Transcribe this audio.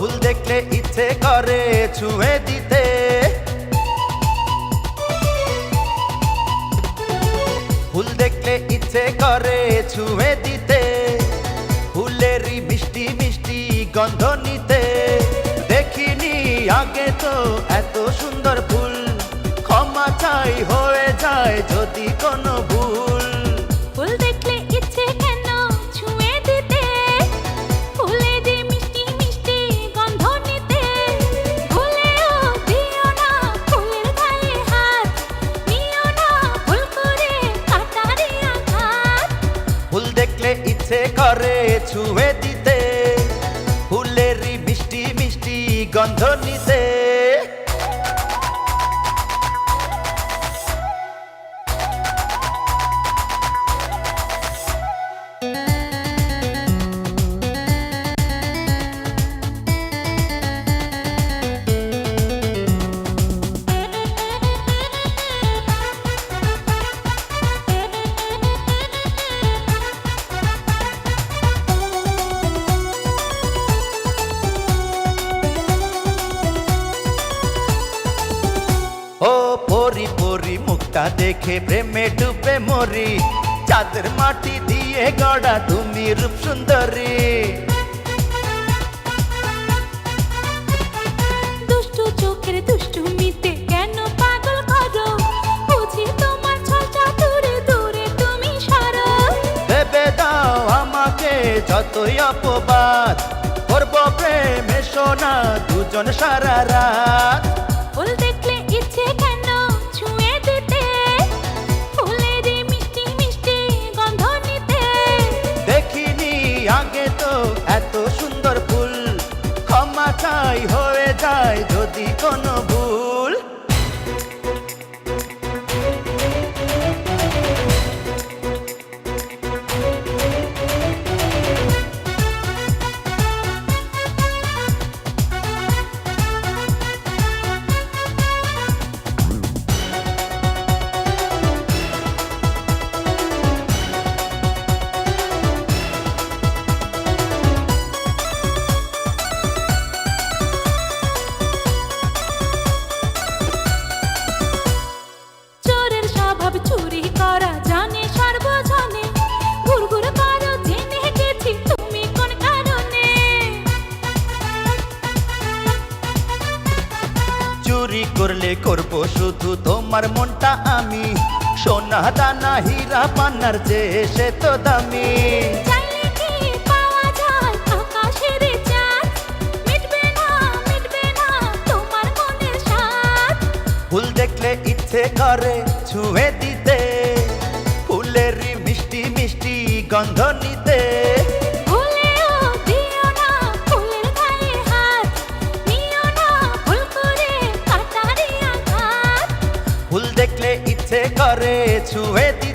দেখলে ইচ্ছে করে ছুঁয়ে দিতে। ফুল দেখলে ইচ্ছে করে ছুঁয়ে দিতে। ফুলেরই মিষ্টি মিষ্টি গন্ধ নিতে। দেখিনি আগে তো এত সুন্দর ফুল। ক্ষমা চাই, হয়ে যায় যদি কোনো ভুল। ইচ্ছে করে ছুঁয়ে দিতে ফুলেরই মিষ্টি মিষ্টি গন্ধ নিতে। মুখটা দেখে প্রেমে ডুবে মরি। চাঁদের মাটি দিয়ে গড়া তুমি রূপ সুন্দরী। দুষ্টু চোখের দুষ্টুমিতে কেন পাগল করো? বুঝি তোমার দূরে তুমি সরো। ভেবে দাও আমাকে যতই অপবাদ করব প্রেমে সোনা দুজন সারা রাত। যদি করলে করব শুধু তোমার মনটা আমি। সোনা দানা হীরা পান্নার যে সে তো দামি। ফুল দেখলে ইচ্ছে করে ছুঁয়ে দিতে ফুলের মিষ্টি মিষ্টি গন্ধ নিতে। ইচ্ছে করে ছুঁয়ে